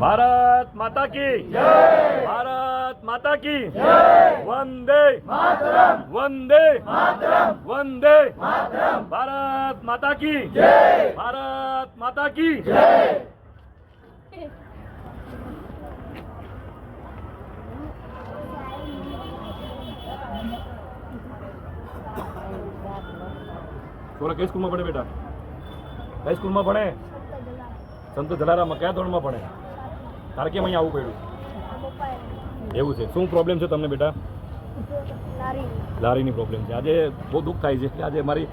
ભારત માતા કી ભારત માતા કી વંદે. વંદે. વંદે. ભારત માતા કી ભારત માતા કી છોરા કઈ સ્કૂલમાં ભણે બેટા? કઈ સ્કૂલમાં ભણે? સંત જલારામમાં કયા ધોરણમાં ભણે? તારે કેમ અહીંયા આવવું પડ્યું? એવું છે. શું પ્રોબ્લેમ છે તમને બેટા? લારીની પ્રોબ્લેમ છે. આજે બહુ દુઃખ થાય છે. કે આજે મારી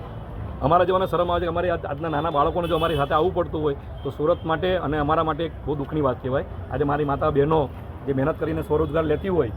અમારા જેવાને શરમ આવે છે કે અમારી આજના નાના બાળકોને જો અમારી સાથે આવવું પડતું હોય, તો સુરત માટે અને અમારા માટે બહુ દુઃખની વાત કહેવાય. આજે મારી માતા બહેનો જે મહેનત કરીને સ્વરોજગાર લેતી હોય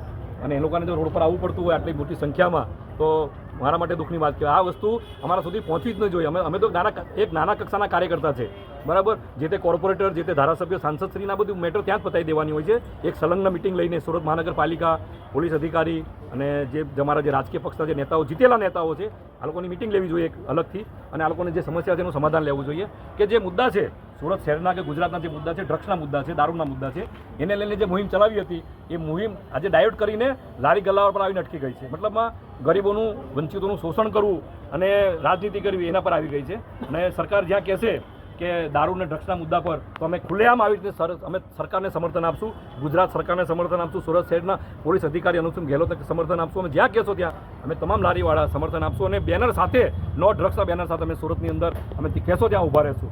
અને એ લોકોને જો રોડ પર આવવું પડતું હોય આટલી મોટી સંખ્યામાં તો મારા માટે દુઃખની વાત કહેવાય. આ વસ્તુ અમારા સુધી પહોંચવી જ ન જોઈએ. અમે અમે તો નાના એક નાના કક્ષાના કાર્યકર્તા છે. બરાબર? જે તે કોર્પોરેટર, જે તે ધારાસભ્ય સાંસદશ્રીના બધું મેટર ત્યાં જ પતાવી દેવાની હોય છે. એક સંલગ્ન મિટિંગ લઈને સુરત મહાનગરપાલિકા, પોલીસ અધિકારી અને જે અમારા જે રાજકીય પક્ષના જે નેતાઓ, જીતેલા નેતાઓ છે, આ લોકોની મિટિંગ લેવી જોઈએ એક અલગથી અને આ લોકોને જે સમસ્યા છે એનું સમાધાન લેવું જોઈએ. કે જે મુદ્દા છે, સુરત શહેરના કે ગુજરાતના જે મુદ્દા છે, ડ્રગ્સના મુદ્દા છે, દારૂના મુદ્દા છે, એને લઈને જે મુહિમ ચલાવી હતી, એ મુહિમ આજે ડાયવર્ટ કરીને લારી ગલ્લાવર પર આવીને અટકી ગઈ છે. મતલબમાં ગરીબોનું, વંચિતોનું શોષણ કરવું અને રાજનીતિ કરવી એના પર આવી ગઈ છે. અને સરકાર જ્યાં કહેશે કે દારૂ અને ડ્રગ્સના મુદ્દા પર, તો અમે ખુલ્લેઆમ આવી રીતે અમે સરકારને સમર્થન આપશું. ગુજરાત સરકારને સમર્થન આપશું. સુરત શહેરના પોલીસ અધિકારી અનુસુમ ગેહલોતને સમર્થન આપશું. અમે જ્યાં કહેશો ત્યાં અમે તમામ લારીવાળા સમર્થન આપશું અને બેનર સાથે, નો ડ્રગ્સના બેનર સાથે અમે સુરતની અંદર અમે કહેશો ત્યાં ઊભા રહેશું.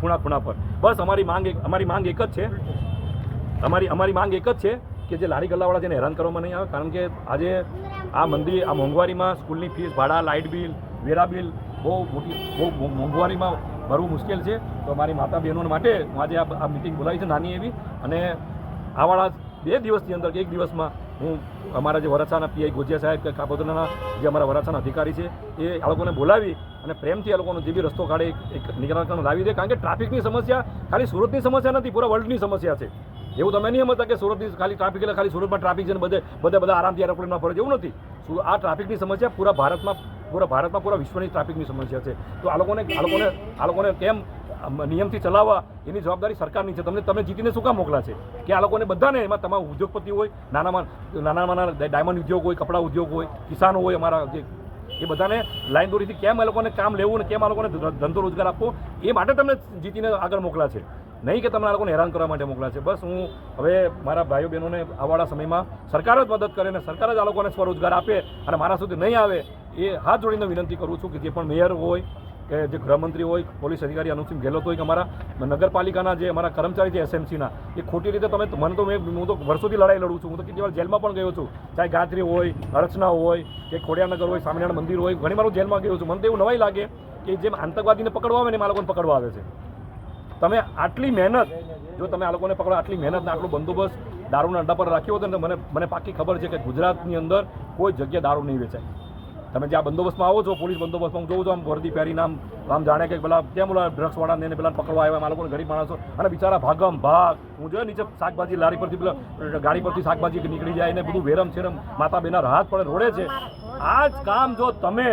ખૂણા ખૂણા પર. બસ અમારી માંગ એક અમારી માંગ એક જ છે. અમારી અમારી માંગ એક જ છે કે જે લારી ગલ્લાવાળા જેને હેરાન કરવામાં નહીં આવે, કારણ કે આજે આ મંદિર, આ મોંઘવારીમાં સ્કૂલની ફીસ, ભાડા, લાઇટ બિલ, વેરા બિલ, બહુ મોટી, બહુ મોંઘવારીમાં ભરવું મુશ્કેલ છે. તો મારી માતા બહેનો માટે હું આજે આ મિટિંગ બોલાવી છે નાની એવી. અને આવાળા બે દિવસની અંદર એક દિવસમાં હું અમારા જે વરાછાના પીઆઈ ગોજિયા સાહેબ કે કાપોદરાના જે અમારા વરાછાના અધિકારી છે, એ આ લોકોને બોલાવી અને પ્રેમથી આ લોકોનો જે બી રસ્તો કાઢે, એક- એક નિરાકરણ લાવી દે. કારણ કે ટ્રાફિકની સમસ્યા ખાલી સુરતની સમસ્યા નથી, પૂરા વર્લ્ડની સમસ્યા છે. એવું તમે નહીં સમજતા કે સુરતની ખાલી ટ્રાફિક એટલે ખાલી સુરતમાં ટ્રાફિક છે ને બધે બધે બધા આરામથી એરોપ્લેનમાં ફરે એવું નથી. આ ટ્રાફિકની સમસ્યા પૂરા ભારતમાં પૂરા ભારતમાં પૂરા વિશ્વની ટ્રાફિકની સમસ્યા છે. તો આ લોકોને આ લોકોને આ લોકોને કેમ નિયમથી ચલાવવા? એની જવાબદારી સરકારની છે. તમને તમે જીતીને શું કામ મોકલા છે? કે આ લોકોને બધાને એમાં તમામ ઉદ્યોગપતિ હોય, નાનામાં નાનામાં ડાયમંડ ઉદ્યોગ હોય, કપડા ઉદ્યોગ હોય, કિસાનો હોય અમારા જે એ બધાને લાઈન દોરીથી કેમ એ લોકોને કામ લેવું અને કેમ આ લોકોને ધંધો રોજગાર આપવો, એ માટે તમને જીતીને આગળ મોકલા છે. નહીં કે તમને આ લોકોને હેરાન કરવા માટે મોકલા છે. બસ હું હવે મારા ભાઈઓ બહેનોને આવાળા સમયમાં સરકાર જ મદદ કરે ને સરકાર જ આ લોકોને સ્વરોજગાર આપે અને મારા સુધી નહીં આવે એ હાથ જોડીને વિનંતી કરું છું કે જે પણ મેયર હોય કે જે ગૃહમંત્રી હોય, પોલીસ અધિકારી અનુપસિંહ ગેહલોત હોય કે અમારા નગરપાલિકાના જે અમારા કર્મચારી છે એસએમસીના, એ ખોટી રીતે તમે મને તો મેં હું તો વર્ષોથી લડાઈ લડું છું. હું તો કેટલી વાર જેલમાં પણ ગયો છું. ચાહે ગાત્રી હોય, અર્ચના હોય, કે ખોડિયાનગર હોય, સ્વામિનારાયણ મંદિર હોય, ઘણી વાર હું જેલમાં ગયો છું. મને તો એવું નવાઈ લાગે કે જેમ આતંકવાદીને પકડવા આવે ને એ લોકોને પકડવા આવે છે. તમે આટલી મહેનત, જો તમે આ લોકોને પકડો, આટલી મહેનત ને આટલો બંદોબસ્ત દારૂના અડ્ડા પર રાખ્યો હતો ને મને મને પાકી ખબર છે કે ગુજરાતની અંદર કોઈ જગ્યાએ દારૂ નહીં વેચાય. તમે જ્યાં બંદોબસ્તમાં આવો છો, પોલીસ બંદોબસ્તમાં હું જોઉં છું, આમ વર્દી પહેરીને આમ આમ જાણે કે પેલા કેમ બોલા ડ્રગ્સવાળાને પેલા પકડવા આવ્યા આ લોકોને ગરીબ માણસો. અને બિચારા ભાગમ ભાગ. હું જોયો નીચે શાકભાજી લારી પરથી પેલા ગાડી પરથી શાકભાજી નીકળી જાય ને બધું વેરમ છેરમ માતા બેના રાહત પડે રોડે છે. આ જ કામ જો તમે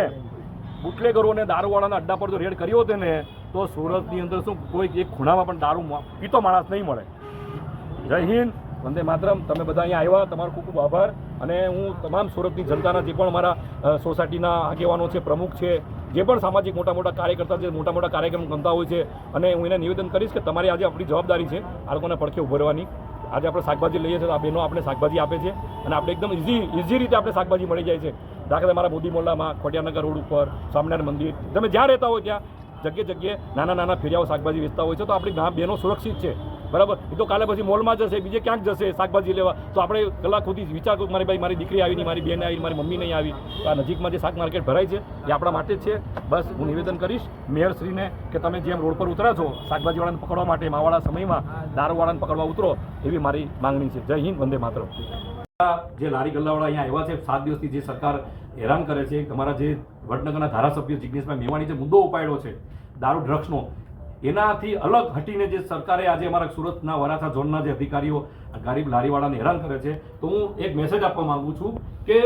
બુટલેગરોને દારૂવાળાના અડ્ડા પર જો રેડ કર્યો હતો ને તો સુરતની અંદર શું કોઈ એક ખૂણામાં પણ દારૂ પીતો માણસ નહીં મળે. જય હિન્દ, વંદે માતરમ. તમે બધા અહીંયા આવ્યા, તમારો ખૂબ ખૂબ આભાર. અને હું તમામ સુરતની જનતાના જે પણ મારા સોસાયટીના આગેવાનો છે, પ્રમુખ છે, જે પણ સામાજિક મોટા મોટા કાર્યકર્તા છે મોટા મોટા કાર્યક્રમ ગમતા હોય છે, અને હું એને નિવેદન કરીશ કે તમારી આજે આપણી જવાબદારી છે, આ લોકોને પડખે ઉભરવાની આજે આપણે શાકભાજી લઈએ છીએ, તો આ બહેનો આપણે શાકભાજી આપે છે, અને આપણે એકદમ ઇઝી ઇઝી રીતે આપણે શાકભાજી મળી જાય છે. દાખલા મારા મોદી મોલ્લામાં ખોટિયાનગર રોડ ઉપર, સ્વામિનારાયણ મંદિર, તમે જ્યાં રહેતા હોય ત્યાં જગ્યાએ જગ્યાએ નાના નાના ફેરિયાઓ શાકભાજી વેચતા હોય છે, તો આપણી ગામ બહેનો સુરક્ષિત છે. બરાબર? એ તો કાલે પછી મોલમાં જશે, બીજે ક્યાંક જશે શાકભાજી લેવા. તો આપણે કલાક સુધી વિચાર કરું મારી ભાઈ, મારી દીકરી આવી નહીં, મારી બેન આવી મારી મમ્મી નહીં આવી. તો આ નજીકમાં જે શાક માર્કેટ ભરાય છે, એ આપણા માટે જ છે. બસ હું નિવેદન કરીશ મેયરશ્રીને કે તમે જેમ રોડ પર ઉતરા છો, શાકભાજીવાળાને પકડવા માટે, માવાળા સમયમાં, દારૂવાળાને પકડવા ઉતરો, એવી મારી માંગણી છે. જય હિન્દ, વંદે માતરમ. જે લારી ગલ્લાવાળા અહીંયા આવ્યા છે, સાત દિવસથી જે સરકાર હેરાન કરે છે, તમારા જે વડનગરના ધારાસભ્ય જિજ્ઞેશભાઈ મેવાણી જે મુદ્દો ઉપાડ્યો છે, દારૂ ડ્રગ્સનો, એનાથી અલગ હટીને જે સરકારે આજે અમારા સુરતના વરાછા ઝોનના જે અધિકારીઓ ગરીબ લારીવાળાને હેરાન કરે છે, તો હું એક મેસેજ આપવા માંગુ છું કે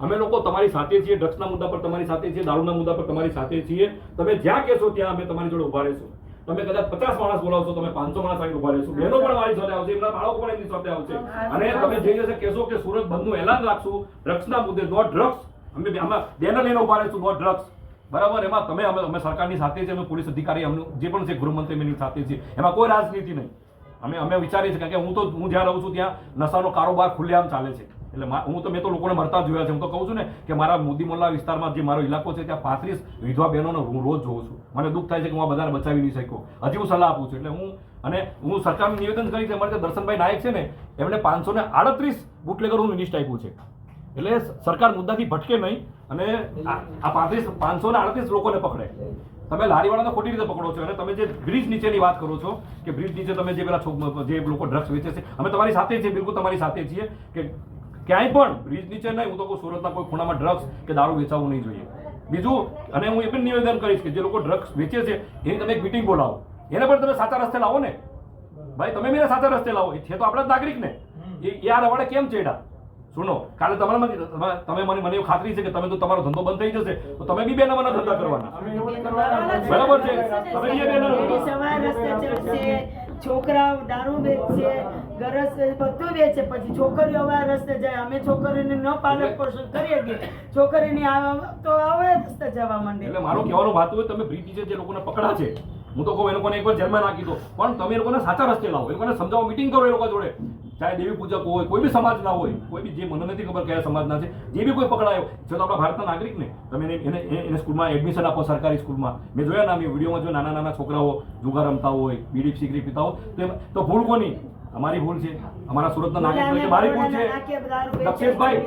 અમે લોકો તમારી સાથે છીએ, ડ્રગ્સના મુદ્દા પર તમારી સાથે છીએ, દારૂના મુદ્દા પર તમારી સાથે છીએ, તમે જ્યાં કહેશો ત્યાં અમે તમારી જોડે ઊભા રહીશું. તમે કદાચ પચાસ માણસ બોલાવશો તમે પાંચસો માણસ આવીને ઊભા રહેશો. બહેનો પણ મારી સાથે આવશે એમના બાળકો પણ એમની સાથે આવશે. અને તમે જઈ જશે કહેશો કે સુરત બંધનું એલાન રાખશું ડ્રગ્સના મુદ્દે નોટ ડ્રગ્સ અમે અમે બેનર લઈને ઊભા રહીશું નોટ ડ્રગ્સ. બરાબર? એમાં તમે અમે અમે સરકારની સાથે છે અમે પોલીસ અધિકારી અમને જે પણ છે ગૃહમંત્રી એમની સાથે છે એમાં કોઈ રાજનીતિ નહીં. અમે અમે વિચારીએ છીએ કારણ કે હું તો હું જ્યાં રહું છું ત્યાં નશાનો કારોબાર ખુલ્લેઆમ ચાલે છે. એટલે હું તો મેં તો લોકોને મરતા જોયા છે. હું તો કહું છું ને કે મારા મોદી મોલ્લા વિસ્તારમાં જે મારો ઇલાકો છે, ત્યાં પાંત્રીસ વિધવા બહેનોનો હું રોજ જોઉં છું. મને દુઃખ થાય છે કે હું આ બધાને બચાવી નહીં શક્યો. હજી હું સલાહ આપું છું. એટલે હું અને હું સરકારને નિવેદન કરી છે, અમારે જે દર્શનભાઈ નાયક છે ને એમણે પાંચસો ને આડત્રીસ બુટલેગરોનું લિસ્ટ આપ્યું છે. એટલે સરકાર મુદ્દાથી ભટકે નહીં અને આ- પાંત્રીસ પાંચસો ને આડત્રીસ લોકોને પકડે. તમે લારીવાળાને ખોટી રીતે પકડો છો અને તમે જે બ્રિજ નીચેની વાત કરો છો, કે બ્રિજ નીચે તમે જે પેલા જે લોકો ડ્રગ્સ વેચે છે, અમે તમારી સાથે છીએ, બિલકુલ તમારી સાથે છીએ, કે ક્યાંય પણ બ્રિજ નીચે નહીં હું તો કોઈ સુરતના કોઈ ખૂણામાં ડ્રગ્સ કે દારૂ વેચાવું નહીં જોઈએ બીજું અને હું એ પણ નિવેદન કરીશ કે જે લોકો ડ્રગ્સ વેચે છે એની તમે એક મિટિંગ બોલાવો એને પણ તમે સાચા રસ્તે લાવો ને ભાઈ તમે એને સાચા રસ્તે લાવો એ છે તો આપણા જ નાગરિક ને એ આ રવાડે કેમ ચેડા સુનો કાલે તમારામાંથી તમે- તમે મને મને એવું ખાતરી છે કે તમે તો તમારો ધંધો બંધ થઈ જશે તો તમે બી બેના મને ધંધા કરવાના બરાબર છે તમે બી છોકરાઓ દારૂ વેચશે ગરસ બધું વેચે. પછી છોકરીઓ આવા રસ્તે જાય. અમે છોકરીઓને ન પાલક પોષણ કરીએ કે છોકરીની આવા તો આવે રસ્તે જવા માંડે. એટલે મારો કહેવાનો વાત હોય તમે બ્રિટિશ જે લોકોને પકડા છે હું તો કહું એ લોકોને એકવાર જેલમાં નાખી દો. પણ તમે એ લોકોને સાચા રસ્તે લાવો. એ લોકોને સમજાવો મિટિંગ કરો એ લોકો જોડે. ચાહે દેવી પૂજક હોય કોઈ બી સમાજના હોય કોઈ બી જે મને નથી ખબર કયા સમાજના છે જે બી કોઈ પકડાયો છે તો આપણા ભારતના નાગરિક ને તમે એને એને સ્કૂલમાં એડમિશન આપો સરકારી સ્કૂલમાં. મેં જોયા ના મેં વિડીયોમાં જો નાના નાના છોકરાઓ જુગાર રમતા હોય બીડી સિગરેટ પીતા હોય તો ભૂલ કોની? અમારી ભૂલ છે. અમારા સુરતના નાગરિક તરીકે મારી ભૂલ છે. દક્ષેશભાઈ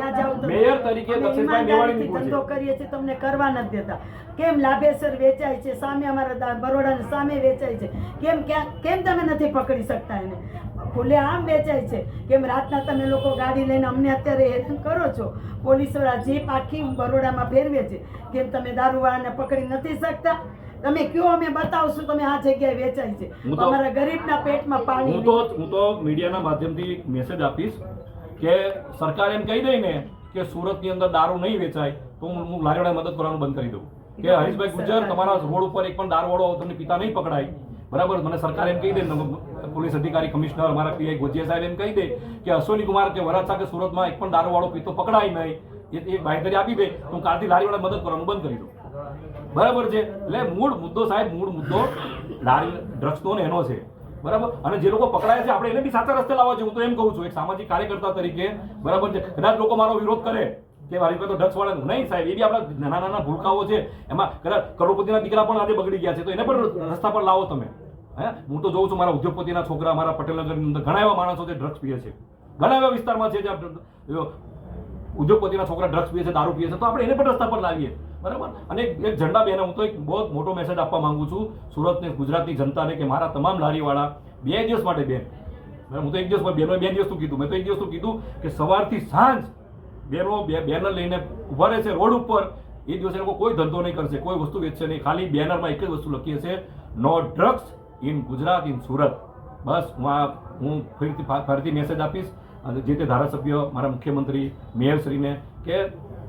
મેયર તરીકે દક્ષેશભાઈ મેવાણીની ભૂલ ધંધો કરીએ છીએ તમને કરવા નથી દેતા. કેમ લાભેસર વેચાય છે? સામે અમારા બરોડા સામે વેચાય છે. કેમ ક્યાં કેમ તમે નથી પકડી શકતા એને? ખુલ્લે આમ વેચાય છે. કેમ રાતના તમે લોકો ગાડી લઈને અમને અત્યારે હેરાન કરો છો? પોલીસવાળા જીપ આખી બરોડામાં ફેરવે છે. કેમ તમે દારૂવાળાને પકડી નથી શકતા? તમે કયો અમે બતાવશું તમે આ જગ્યાએ વેચાય છે. અમારા ગરીબના પેટમાં પાણી હું તો હું તો મીડિયાના માધ્યમથી મેસેજ આપીશ કે સરકાર એમ કહી દઈ ને કે સુરતની અંદર દારૂ નહીં વેચાય તો હું લારીવાળાને મદદ કરવાનું બંધ કરી દઉં. કે હરીશભાઈ ગુજર તમારા રોડ ઉપર એક પણ દારૂવાળો તમને પિતા નહીં પકડાય બરાબર? મને સરકાર એમ કહી દે પોલીસ અધિકારી કમિશનર, મારા પીઆઈ ગોજિયા સાહેબ એમ કહી દે કે અશ્વની કુમાર કે વરાછા કે સુરતમાં એક પણ દારૂવાળો પીતો પકડાય નહીં. એ બાંયધરી આપી દે, તો હું કાલથી લારીવાળા મદદ કરવાનું બંધ કરી દઉં. બરાબર છે? એટલે મૂળ મુદ્દો સાહેબ, મૂળ મુદ્દો લારી, ડ્રગ્સનો ને એનો છે. બરાબર? અને જે લોકો પકડાય છે, આપણે એને બી સાચા રસ્તે લાવવા છે હું તો એમ કહું છું, એક સામાજિક કાર્યકર્તા તરીકે, બરાબર છે? કદાચ લોકો મારો વિરોધ કરે કે મારી પાસે ડચ વાળા નહીં સાહેબ, એ બી આપણા નાના નાના ભૂલકાઓ છે. એમાં કદાચ કરોડપતિના દીકરા પણ આજે બગડી ગયા છે. તો એને પણ રસ્તા પર લાવો તમે. હે? હું તો જોઉં છું મારા ઉદ્યોગપતિના છોકરા, મારા પટેલનગરની અંદર ઘણા એવા માણસો છે ડ્રગ્સ પીએ છે. ઘણા એવા વિસ્તારમાં છે જ્યાં ઉદ્યોગપતિના છોકરા ડ્રગ્સ પીએ છે, દારૂ પીએ છે. તો આપણે એને પણ રસ્તા પર લાવીએ. બરાબર? અને એક ઝંડા બેને હું તો એક બહુ જ મોટો મેસેજ આપવા માંગુ છું સુરતની, ગુજરાતની જનતાને કે મારા તમામ લારીવાળા, બે દિવસ માટે બેન. હું તો એક દિવસ બેનો બે દિવસનું કીધું. મેં તો એક દિવસનું કીધું કે સવારથી સાંજ બેનો બેનર લઈને ઊભા રહે છે રોડ ઉપર. એ દિવસે લોકો કોઈ ધંધો નહીં કરશે, કોઈ વસ્તુ વેચશે નહીં. ખાલી બેનરમાં એક જ વસ્તુ લખીએ છે no drugs in Gujarat in Surat બસ, હું આ હું ફરીથી ફરીથી મેસેજ આપીશ અને જે તે ધારાસભ્ય, મારા મુખ્યમંત્રી, મેયરશ્રીને કે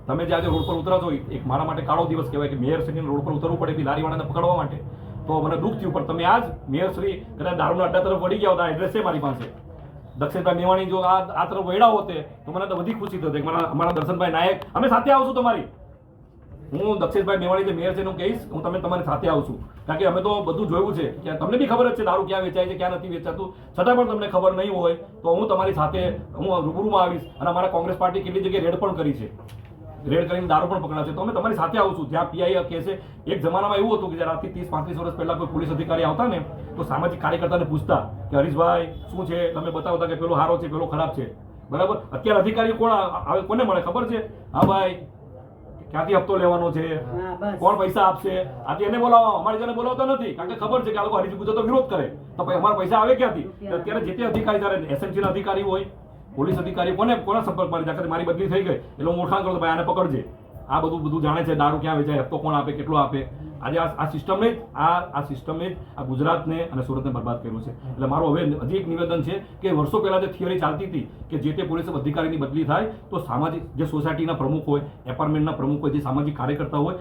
તમે જે આજે રોડ પર ઉતરા છો, એક મારા માટે કાળો દિવસ કહેવાય કે મેયરશ્રીને રોડ પર ઉતરવું પડે બી લારીવાળાને પકડવા માટે. તો મને દુઃખ થયું, પણ તમે આજ મેયરશ્રી કદાચ દારૂના અડ્ડા તરફ વળી ગયા હતા એડ્રેસ છે મારી પાસે. દક્ષિણભાઈ મેવાણી જો આ આ તરફ વળ્યા હોતે, તો મને તો બધી ખુશી થતી મારા અમારા દર્શનભાઈ નાયક, અમે સાથે આવશું તમારી. હું દક્ષિણભાઈ મેવાણી જે મેયર છે એનું કહીશ, હું તમે તમારી સાથે આવશું. કારણ કે અમે તો બધું જોયું છે. કે તમને બી ખબર જ છે દારૂ ક્યાં વેચાય છે, ક્યાં નથી વેચાતું. છતાં પણ તમને ખબર નહીં હોય, તો હું તમારી સાથે હું રૂબરૂમાં આવીશ અને અમારા કોંગ્રેસ પાર્ટી કેટલી જગ્યાએ રેડ પણ કરી છે. રેડ કરીને દારૂ પણ પકડાશે તો અમે તમારી સાથે આવશું જ્યાં પીઆઈ કહે છે એક જમાનામાં એવું હતું કે જ્યારે આજથી ત્રીસ પાંત્રીસ વર્ષ પહેલા કોઈ પોલીસ અધિકારી આવતા ને તો સામાજિક કાર્યકર્તાને પૂછતા કે હરીશભાઈ શું છે? તમે બતાવતા કે પેલો સારો છે પેલો ખરાબ છે. બરાબર? અત્યારે અધિકારી કોણ આવે કોને મળે? ખબર છે? હા ભાઈ. ક્યાંથી હપ્તો લેવાનો છે? કોણ પૈસા આપશે? આજે એને બોલાવો. અમારે જને બોલાવતા નથી. કારણ કે ખબર છે કે આ લોકો હરીજી ગુજર તો વિરોધ કરે. તો ભાઈ અમારા પૈસા આવે ક્યાંથી? અત્યારે જે તે અધિકારી જ્યારે એસએમસી ના અધિકારી હોય પોલીસ અધિકારી કોને? કોના સંપર્ક લીધા જાતે મારી બદલી થઈ ગઈ, એટલે હું ઓળખાણ કરું તો ભાઈ આને પકડજે. આ બધું બધું જાણે છે, દારૂ ક્યાં વેચાય, હપ્તો કોણ આપે, કેટલો આપે. આજે આ સિસ્ટમે જ, આ આ સિસ્ટમે જ, આ ગુજરાતને અને સુરતને બરબાદ કર્યું છે. એટલે મારું હવે હજી એક નિવેદન છે કે વર્ષો પહેલાં જે થિયરી ચાલતી હતી કે જે તે પોલીસ અધિકારીની બદલી થાય, તો સામાજિક જે સોસાયટીના પ્રમુખ હોય, એપાર્ટમેન્ટના પ્રમુખ હોય, જે સામાજિક કાર્યકર્તા હોય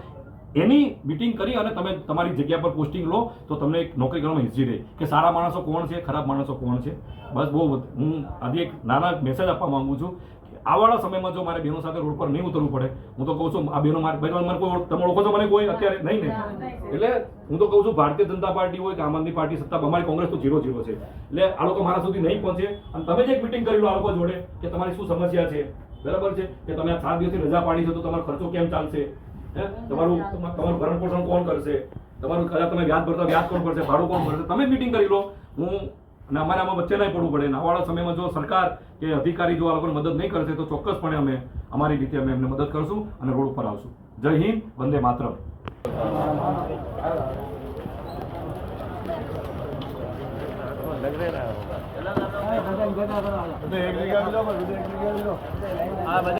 એની મિટિંગ કરી અને તમે તમારી જગ્યા પર પોસ્ટિંગ લો તો તમને એક નોકરી કરવામાં ઇઝી રહે. કે સારા માણસો કોણ છે ખરાબ માણસો કોણ છે? બસ બહુ હું આજે એક નાના મેસેજ આપવા માંગુ છું કે આવવાના સમયમાં જો મારે બહેનો સાથે રોડ પર નહીં ઉતરવું પડે હું તો કહું છું આ બહેનો મારે ભાઈ મને કોઈ તમે ઓળખો છો મને કોઈ અત્યારે? નહીં ને? એટલે હું તો કહું છું ભારતીય જનતા પાર્ટી હોય કે આમ આદમી પાર્ટી સત્તા અમારી કોંગ્રેસ તો જીરો જીરો છે. એટલે આ લોકો મારા સુધી નહીં પહોંચે. અને તમે જે એક મિટિંગ કરી લો આ લોકો જોડે કે તમારી શું સમસ્યા છે? બરાબર છે? કે તમે આ સાત દિવસથી રજા પાડી છે તો તમારો ખર્ચો કેમ ચાલશે? તમારું તમા- તમારું ભરણ પોષણ કોણ કરશે? તમારું કદાચ તમે વ્યાજ ભરતા વ્યાજ કોણ ભરશે? ભાડું કોણ ભરશે? તમે મિટિંગ કરી લો. હું અને અમારે આમાં વચ્ચે નહીં પડવું પડે. નાવાળા સમયમાં જો સરકાર કે અધિકારી જો આ લોકોને મદદ નહીં કરશે, તો ચોક્કસપણે અમે અમારી રીતે અમે એમને મદદ કરશું અને રોડ ઉપર આવશું. જય હિન્દ, વંદે માત્ર